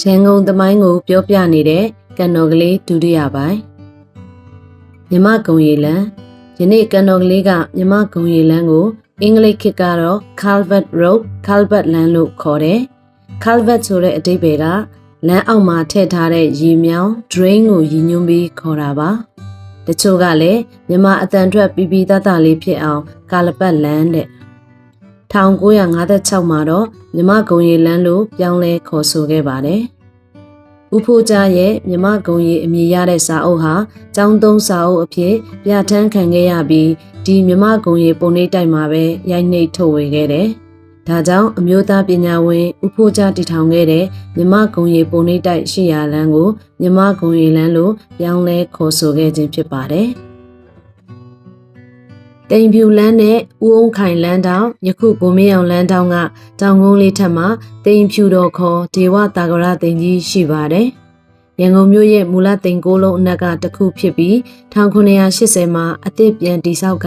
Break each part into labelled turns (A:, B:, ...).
A: ရန်ကုန်သမိုင်းကိုပြောပြနေတဲ့ကံတော်ကလေးဒုတိယပိုင်းမြမကုံရီလန်ယနေ့ကံတော်ကလေးကမြမကုံရီလန်ကိုအင်္ဂလိပ်ခေတ်ကတော့ Calvert Road Calvert Land လို့ခေါ်တယ် Calvert ဆိုတဲ့အဓိပ္ပာယ်ကလမ်းအောက်မှာထည့်ထားတဲ့ရေမြောင်း drain ကိုရည်ညွှန်းပြီးခေါ်တာပါတချို့ကလည်းမြမအတန်ထွက်ပြပြတတလေးဖြစ်အောင်ကာလပတ်လန်းတဲ့ 1956မှာတော့မြမကုံရီလန်းလို့ပြောင်းလဲခေါ်ဆိုခဲ့ပါတယ်။ဦးဖိုးကြားရဲ့မြမကုံရီအမည်ရတဲ့စာအုပ်ဟာကျောင်းသုံးစာအုပ်အဖြစ်ပြဋ္ဌာန်းခံခဲ့ရပြီးဒီမြမကုံရီပုံနှိပ်တိုက်မှာပဲရိုက်နှိပ်ထုတ်ဝေခဲ့တယ်။ဒါကြောင့်အမျိုးသားပညာဝင်ဦးဖိုးကြားတည်ထောင်ခဲ့တဲ့မြမကုံရီပုံနှိပ်တိုက်ရှိရာလမ်းကိုမြမကုံရီလမ်းလို့ပြောင်းလဲခေါ်ဆိုခဲ့ခြင်းဖြစ်ပါတယ်။ တိမ်ဖြူလန်းနဲ့ဦးအောင်ခိုင်လန်းတောင်ယခုဘုံမင်းအောင်လန်းတောင်ကတောင်ကုန်းလေးထက်မှာတိမ်ဖြူတော်ခေါ်ဒေဝတာဂရတိမ်ကြီးရှိပါတယ်။ရန်ကုန်မြို့ရဲ့မူလတိမ်ကိုးလုံးအနက်ကတစ်ခုဖြစ်ပြီး1980မှာအသစ်ပြန်တိဆောက်က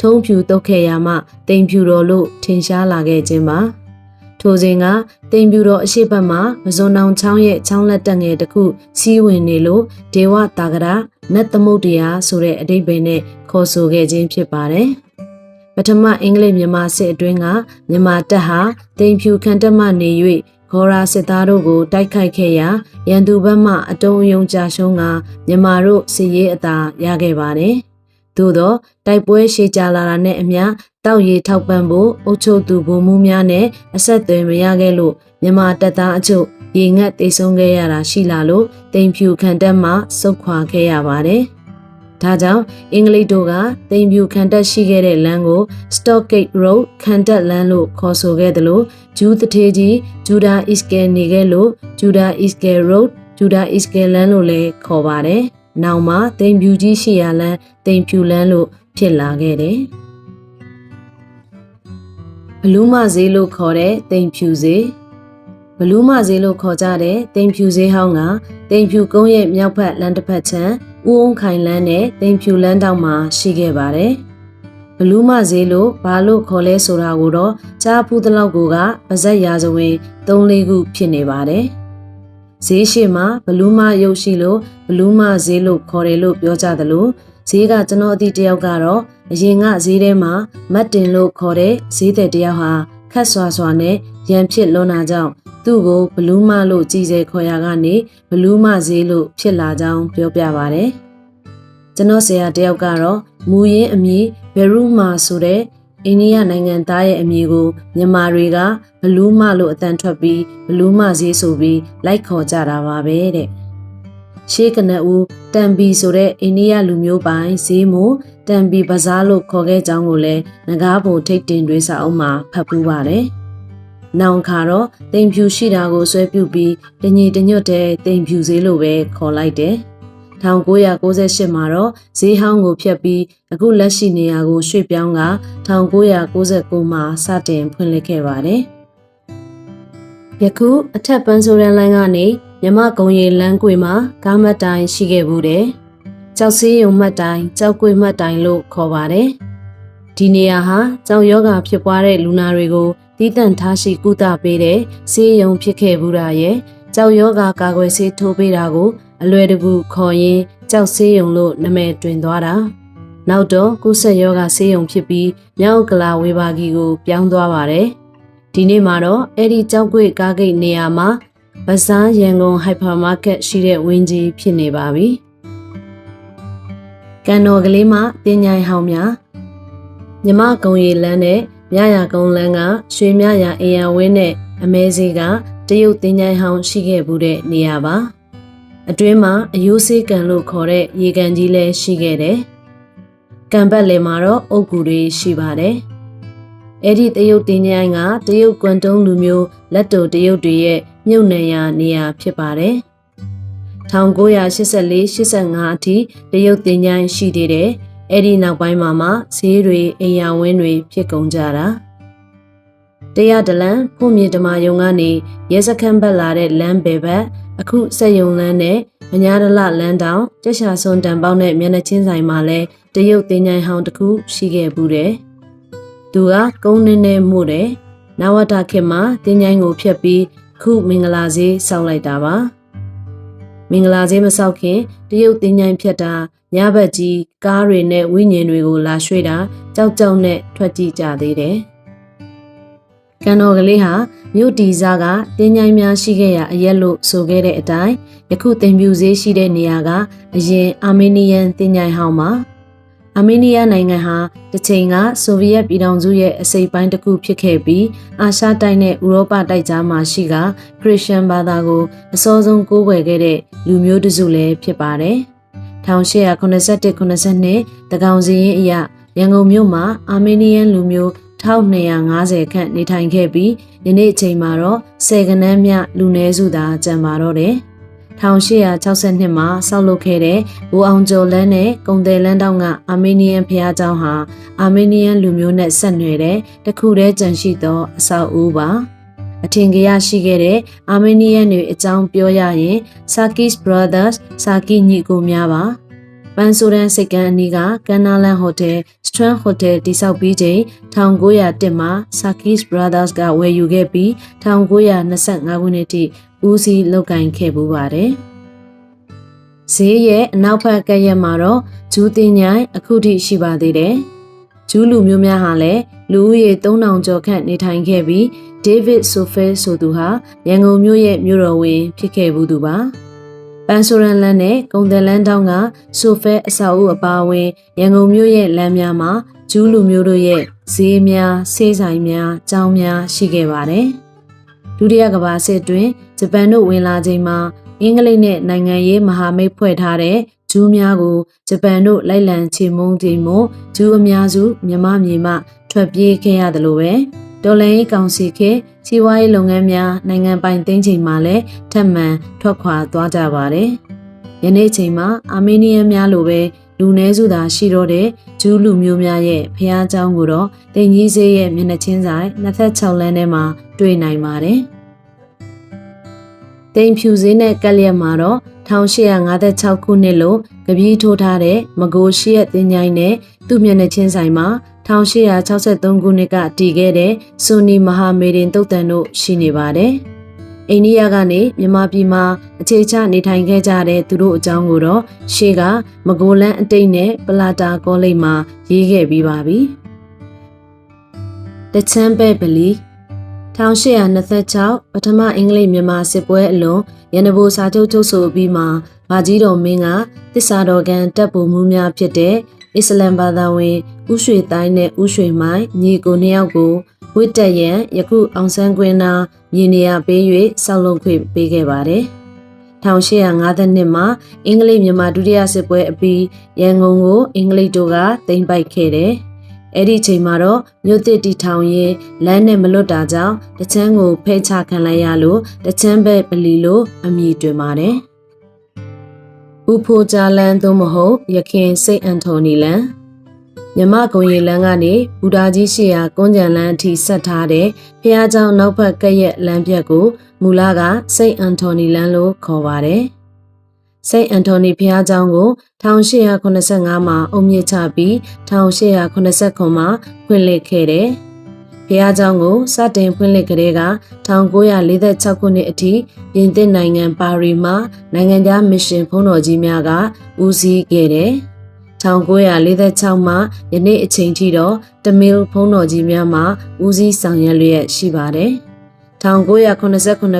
A: ထုံးဖြူတုတ်ခဲ့ရမှတိမ်ဖြူတော်လို့ထင်ရှားလာခဲ့ခြင်းပါ။ထိုစဉ်ကတိမ်ဖြူတော်အရှိတ်ဘက်မှာမဇွန်နောင်ချောင်းရဲ့ချောင်းလက်တက်ငယ်တစ်ခုစီးဝင်နေလို့ဒေဝတာဂရ နတ်သမုတ်တရားဆိုတဲ့အဓိပ္ပာယ်နဲ့ခေါ်ဆိုခဲ့ခြင်းဖြစ်ပါတယ်။ပထမအင်္ဂလိပ်မြန်မာစစ်အတွင်းကမြန်မာတပ်ဟာတိမ်ဖြူခန်တက်မှနေ၍ခေါ်ရာစစ်သားတို့ကိုတိုက်ခိုက်ခဲ့ရာရန်သူဘက်မှအတုံးအယုံကြရှုံးကမြန်မာတို့စစ်ရေးအသာရခဲ့ပါတယ်။သို့သောတိုက်ပွဲရှေ့ကြလာတာနဲ့အမျှတောက်ရီထောက်ပံ့ဖို့အုပ်ချုပ်သူဗိုလ်မှူးများနဲ့အဆက်အသွယ်မရခဲ့လို့မြန်မာတပ်သားအချို့ ရေငတ်တေဆုံးခဲ့ရတာရှိလာလို့တိမ်ဖြူခံတက်မှစုတ်ခွာခဲ့ရပါတယ်။ဒါကြောင့်အင်္ဂလိပ်တို့ကတိမ်ဖြူခံတက်ရှိခဲ့တဲ့လမ်းကို Stockgate Road ခံတက်လမ်းလို့ခေါ်ဆိုခဲ့တယ်လို့ဂျူးတထေးကြီးဂျူဒါအစ်ကယ်နေခဲ့လို့ဂျူဒါအစ်ကယ် Road ဂျူဒါအစ်ကယ်လမ်းလို့လည်းခေါ်ပါတယ်။နောက်မှာတိမ်ဖြူကြီးရှိရာလမ်းတိမ်ဖြူလမ်းလို့ဖြစ်လာခဲ့တယ်။ဘလူးမဈေးလို့ခေါ်တဲ့တိမ်ဖြူဈေး ဘလူးမဈေးလို့ခေါ်ကြတဲ့တိမ်ဖြူဈေးဟောင်းကတိမ်ဖြူကုန်းရဲ့မြောက်ဘက်လမ်းတစ်ဖက်ချမ်းဦးအောင်ခိုင်လမ်းနဲ့တိမ်ဖြူလမ်းတောက်မှာရှိခဲ့ပါတယ်။ဘလူးမဈေးလို့ဘာလို့ခေါ်လဲဆိုတာကိုတော့ကြားဖူးသလောက်ကိုကပါဇက်ရာဇဝင်၃၄ခုဖြစ်နေပါတယ်။ဈေးရှိမှာဘလူးမရုပ်ရှိလို့ဘလူးမဈေးလို့ခေါ်တယ်လို့ပြောကြသလိုဈေးကကျွန်တော်အတိတယောက်ကတော့အရင်ကဈေးထဲမှာမတ်တင်လို့ခေါ်တဲ့ဈေးတဲ့တယောက်ဟာခတ်ဆွာဆွာနဲ့ရန်ဖြစ်လွန်တာကြောင့် သူ့ကိုဘလူးမလို့ကြည်စဲခေါ်ရကနေဘလူးမဈေးလို့ဖြစ်လာကြောင်းပြောပြပါဗျ။ကျွန်တော်ဆရာတယောက်ကတော့မူရင်းအမည်ဘယ်ရူမာဆိုတဲ့အိန္ဒိယနိုင်ငံသားရဲ့အမည်ကိုမြန်မာတွေကဘလူးမလို့အတန်ထွက်ပြီးဘလူးမဈေးဆိုပြီးလိုက်ခေါ်ကြတာပါပဲတဲ့။ရှေးကနဦးတန်ဘီဆိုတဲ့အိန္ဒိယလူမျိုးပိုင်ဈေးမို့တန်ဘီဘဇားလို့ခေါ်ခဲ့ကြောင်းကိုလည်းငကားပုံထိတ်တင်တွေးစာအုပ်မှာဖတ်ပူးပါတယ်။ နောင်ခါတော့တိမ်ဖြူရှိတာကိုဆွဲပြုတ်ပြီးတညီတညွတ်တဲ့တိမ်ဖြူဈေးလို့ပဲခေါ်လိုက်တယ်။1998မှာတော့ဈေးဟောင်းကိုဖျက်ပြီးအခုလက်ရှိနေရာကိုရွှေ့ပြောင်းက1999မှာစတင်ဖွင့်လှစ်ခဲ့ပါတယ်။ယခုအထက်ပန်းဆိုရန်လိုင်းကနေမြမကုံရီလမ်းကွေမှာကားမတ်တိုင်ရှိခဲ့ဘူးတဲ့။ကြောက်စည်းရုံမှတ်တိုင်ကြောက်ကွေမှတ်တိုင်လို့ခေါ်ပါတယ်။ဒီနေရာဟာကြောက်ယောဂဖြစ်ပွားတဲ့လူနာတွေကို တီးတန့်ထားရှိကုသပေးတဲ့ဆေးရုံဖြစ်ခဲ့ဘူးတာရဲ့ကြောက်ယောဂကာကွယ်ဆေးထိုးပေးတာကို အလွယ်တကူခေါ်ရင်းကြောက်ဆေးရုံလို့နာမည်တွင်သွားတာ။နောက်တော့ကုဆက်ယောဂဆေးရုံဖြစ်ပြီးမြောက်ကလာဝေဘာဂီကို ပြောင်းသွားပါတယ်။ဒီနေ့မှာတော့အဲ့ဒီကြောက်ကွေကားဂိတ်နေရာမှာဗဇားရန်ကုန်ဟိုက်ပါမားကတ်ရှိတဲ့ဝင်းကြီးဖြစ်နေပါပြီ။ကန်တော်ကလေးမှာတင်ញိုင်ဟောင်းများမြမကုံရီလန်းနဲ့ မြရကုံလန်းကရွှေမြရအေရဝင်းနဲ့အမဲစီကတရုတ်တင်ញိုင်ဟောင်းရှိခဲ့မှုတဲ့နေရာပါ။အတွင်းမှာအယိုးစေးကန်လို့ခေါ်တဲ့ရေကန်ကြီးလည်းရှိခဲ့တယ်။ကန်ပတ်လည်မှာတော့အုတ်ဂူတွေရှိပါတယ်။အဲ့ဒီတရုတ်တင်ញိုင်ကတရုတ်ကွမ်တုံးလူမျိုးလက်တော်တရုတ်တွေရဲ့မြုပ်နှံရာနေရာဖြစ်ပါတယ်။1984-85အထိတရုတ်တင်ញိုင်ရှိသေးတယ်။ အဲ့ဒီနောက်ပိုင်းမှာမှဈေးတွေအိမ်ယာဝင်းတွေဖြစ်ကုန်ကြတာ။တရားဒလန်ဖို့မြေဓမာယုံကနေရဲစခန်းဘက်လာတဲ့လမ်းဘယ်ဘက်အခုစက်ယုံလန်းနဲ့မညာဒလလန်းတောင်ကြက်ရှာစွန်တန်ပေါက်နဲ့မျက်နှာချင်းဆိုင်မှာလဲတရုတ်တင်ញိုင်ဟောင်းတစ်ခုရှိခဲ့ဘူးတယ်။သူကကုန်းနေနေမှုတယ်။နဝတခေတ်မှာတင်ញိုင်ကိုဖျက်ပြီး ခုမင်္ဂလာဈေးစောက်လိုက်တာပါမင်္ဂလာဈေးမစောက်ခင်တရုတ်တင်ញိုင်းဖြတ်တာ ညဘက်ကြီးကားတွေနဲ့ဝိညာဉ်တွေကိုလာရွှေ့တာကြောက်ကြောက်နဲ့ထွက်ကြည့်ကြသေးတယ်ကန်တော်ကလေးဟာမြို့တီစားကတင်းញိုင်းများရှိခဲ့ရအရက်လို့ဆိုခဲ့တဲ့အတိုင်းယခုတင်ပြူဈေးရှိတဲ့နေရာကအရင်အာမေးနီးယန်တင်းញိုင်းဟောင်းမှာအာမေးနီးယားနိုင်ငံဟာတစ်ချိန်ကဆိုဗီယက်ပြည်ထောင်စုရဲ့အစိပ်ပိုင်းတစ်ခုဖြစ်ခဲ့ပြီးအာရှတိုက်နဲ့ဥရောပတိုက်ကြားမှာရှိကခရစ်ယာန်ဘာသာကိုအစောဆုံးကိုးကွယ်ခဲ့တဲ့လူမျိုးတစုလည်းဖြစ်ပါတယ်။ 1882-82တကောင်စီရင်အရရန်ကုန်မြို့မှာအာမေးနီးယန်လူမျိုး1250ခန့်နေထိုင်ခဲ့ပြီးယနေ့အချိန်မှာတော့ဆယ်ကနန်းမြလူနည်းစုသာကျန်ပါတော့တယ်1862မှာဆောက်လုပ်ခဲ့တဲ့ဘူအောင်ကျော်လန်းနဲ့ကုံတယ်လန်းတောင်ကအာမေးနီးယန်ဘုရားကျောင်းဟာအာမေးနီးယန်လူမျိုးနဲ့ဆက်နွယ်တဲ့တခုတည်းကျန်ရှိသောအဆောက်အဦပါ။ အထင်ကရရှိခဲ့တဲ့အာမေးနီးယန်တွေအကြောင်းပြောရရင် Sakis Brothers စာကီညီကိုများပါပန်ဆိုရန်စိတ်ကန်းအနီးကကန်နာလန်ဟိုတယ်စထရန်ဟိုတယ်တိစောက်ပြီးချိန်1901မှာ Sakis Brothers ကဝယ်ယူခဲ့ပြီး1925ခုနှစ်ထိဦးစီးလုပ်ကင်ခဲ့ပူပါတယ်။ဈေးရဲ့အနောက်ဘက်ကရက်မှာတော့ဂျူးတင်ញိုင်းအခုထိရှိပါသေးတယ်။ဂျူးလူမျိုးများဟာလည်း လူဦးရေ3000ကျော်ခန့်နေထိုင်ခဲ့ပြီးဒေးဗစ်ဆိုဖဲဆိုသူဟာရန်ကုန်မြို့ရဲ့မြို့တော်ဝင်ဖြစ်ခဲ့ဘူးသူပါ။ပန်ဆိုရန်လန်းနဲ့ကုံတယ်လန်းတောင်းကဆိုဖဲအဆောက်အဦအပါအဝင်ရန်ကုန်မြို့ရဲ့လမ်းများမှာဂျူးလူမျိုးတို့ရဲ့ဈေးများဆေးဆိုင်များကျောင်းများရှိခဲ့ပါတယ်။ဒုတိယကမ္ဘာစစ်တွင်ဂျပန်တို့ဝင်လာချိန်မှာအင်္ဂလိပ်နဲ့နိုင်ငံရေးမဟာမိတ်ဖွဲ့ထားတဲ့ဂျူးများကိုဂျပန်တို့လိုက်လံချေမှုန်းချိန်မို့ဂျူးအများစုမြမမြေမှ ထွက်ပြေးခဲ့ရတယ်လို့ပဲဒေါ်လာရေးကောင်စီခေစီးပွားရေးလုပ်ငန်းများနိုင်ငံပိုင်သိမ်းချိန်မှာလည်းထပ်မံထွက်ခွာသွားကြပါတယ်။ယနေ့ချိန်မှာအာမေးနီးယန်များလိုပဲလူနည်းစုသာရှိတော့တဲ့ဂျူးလူမျိုးများရဲ့ဖျားเจ้าကိုတော့တင်ကြီးစေးရဲ့မျက်နှာချင်းဆိုင်26လမ်းထဲမှာတွေ့နိုင်ပါတယ်။တိမ်ဖြူစင်းတဲ့ကက်လျက်မှာတော့1856ခုနှစ်လို့ကပီးထိုးထားတဲ့မကိုရှိရဲ့တင်ញိုင်းနဲ့သူ့မျက်နှာချင်းဆိုင်မှာ 1863ခုနှစ်ကတည်ခဲ့တဲ့ဆူနီမဟာမေရင်တုတ်တန်တို့ရှိနေပါတယ်။အိန္ဒိယကနေမြန်မာပြည်မှာအခြေချနေထိုင်ခဲ့ကြတဲ့သူတို့အကြောင်းကိုတော့ရှေးကမကိုလန်းအတိတ်နဲ့ပလာတာကောလိပ်မှာရေးခဲ့ပြီးပါပြီ။တချမ်းပဲ့ပလီ1826ပထမအင်္ဂလိပ်မြန်မာစစ်ပွဲအလွန်ရန်နဘိုစာချုပ်ချုပ်ဆိုပြီးမှဗာကြီးတော်မင်းကတစ္ဆာတော်ကံတပ်ပုံမှုများဖြစ်တဲ့ အစ္စလမ်ဘာသာဝင်ဥရွှေတိုင်းနဲ့ဥရွှေမိုင်ညီကိုနှစ်ယောက်ကိုဝစ်တက်ရန်ယခုအောင်ဆန်းကွင်းနာမြေနေရာပေး၍ဆောက်လုပ်ခွင့်ပေးခဲ့ပါတယ်။1850နှစ်မှာအင်္ဂလိပ်မြန်မာဒုတိယစစ်ပွဲအပြီးရန်ကုန်ကိုအင်္ဂလိပ်တို့ကသိမ်းပိုက်ခဲ့တယ်။အဲ့ဒီချိန်မှာတော့မြို့သစ်တီထောင်ရင်လမ်းနဲ့မလွတ်တာကြောင့်တချမ်းကိုဖဲချခံလိုက်ရလို့တချမ်းဘက်ပလီလို့အမည်တွင်ပါတယ်။ ဥဖိုဂျာလန်သို့မဟုတ်ရခင်စိတ်အန်တိုနီလန်မြမကုံရီလန်းကနေဘူတာကြီးရှိရာကွန်ကြံလန်းအထိဆက်ထားတဲ့ဖះเจ้าနောက်ဘက်ကရက်လမ်းပြက်ကိုမူလကစိတ်အန်တိုနီလန်းလို့ခေါ်ပါတယ်။စိတ်အန်တိုနီဖះเจ้าကို1885မှာအုံမြင့်ချပြီး1889မှာဖွင့်လှစ်ခဲ့တယ်။ ဘုရားကျောင်းကိုစတင်ဖွင့်လှစ်ကလေးက1946ခုနှစ်အထိပြင်သစ်နိုင်ငံပါရီမှာနိုင်ငံသားမစ်ရှင်ဘုန်းတော်ကြီးများကဦးစီးခဲ့တယ်။1946မှာယနေ့အချိန်ထိတော့တမီလ်ဘုန်းတော်ကြီးများမှာဦးစီးဆောင်ရွက်လျက်ရှိပါတယ်။1989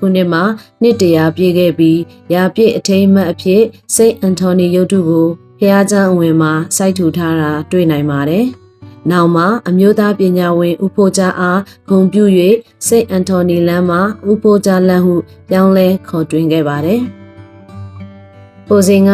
A: ခုနှစ်မှာနှစ်တရာပြည့်ခဲ့ပြီးရာပြည့်အထိမ်းအမှတ်အဖြစ်စိန့်အန်တိုနီရုပ်တုကိုဖျားကျောင်းအဝင်မှာစိုက်ထူထားတာတွေ့နိုင်ပါတယ်။ နောက်မှာအမျိုးသားပညာဝင်ဦးဖိုးကြားအားဂုံပြု၍စိတ်အန်တိုနီလမ်းမှာဦးဖိုးကြားလမ်းဟုပြောင်းလဲခေါ်တွင်ခဲ့ပါတယ်။ပိုစင်က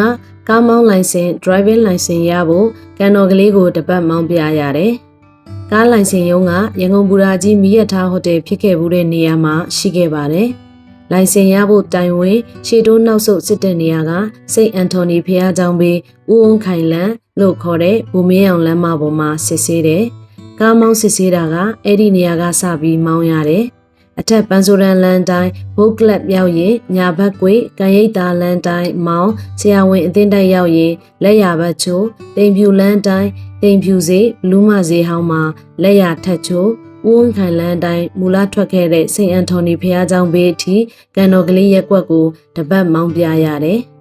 A: ကားမောင်းလိုင်စင် driving license ရဖို့ကန်တော်ကလေးကိုတပတ်မောင်းပြရတယ်။ကားလိုင်စင်ရုံးကရန်ကုန်ဘူရာကြီးမီးရထားဟိုတယ်ဖြစ်ခဲ့မှုတဲ့နေရာမှာရှိခဲ့ပါတယ်။လိုင်စင်ရဖို့တိုင်ဝင်ရှေတိုးနောက်ဆုတ်စစ်တဲ့နေရာကစိတ်အန်တိုနီဖះเจ้าဘေးဦးဝန်းခိုင်လန် လို့ခေါ်တဲ့ဘူမင်းအောင်လမ်းမပေါ်မှာစစ်ဆေးတယ်။ကားမောင်းစစ်ဆေးတာကအဲ့ဒီနေရာကစပြီးမောင်းရတယ်။အထက်ပန်းဆိုရန်လမ်းတိုင်းဘုတ်ကလပ်ရောက်ရင်ညာဘက်ကွေကံရိပ်သာလမ်းတိုင်းမောင်းဆရာဝန်အသင်းတိုက်ရောက်ရင်လက်ရဘက်ချိုးတိမ်ဖြူလမ်းတိုင်းတိမ်ဖြူစေလူမစေဟောင်းမှာလက်ရထက်ချိုးဥုံခိုင်လန်းတိုင်းမူလထွက်ခဲ့တဲ့စိန့်အန်ထိုနီဖျားကျောင်းဘေးအထိကန်တော်ကလေးရက်ွက်ကိုတပတ်မောင်းပြရတယ်။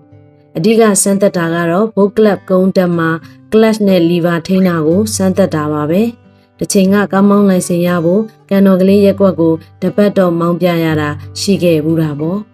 A: အဓိကစမ်းသက်တာကတော့ဘုတ်ကလပ်ကုန်းတက်မှာကလပ်နဲ့လီဗာထိန်းတာကိုစမ်းသက်တာပါပဲ။တစ်ချိန်ကကောင်းမောင်းလိုက်စင်ရဖို့ကန်တော်ကလေးရက်ကွက်ကိုတပတ်တော့မောင်းပြရတာရှိခဲ့ဘူးတာပေါ့။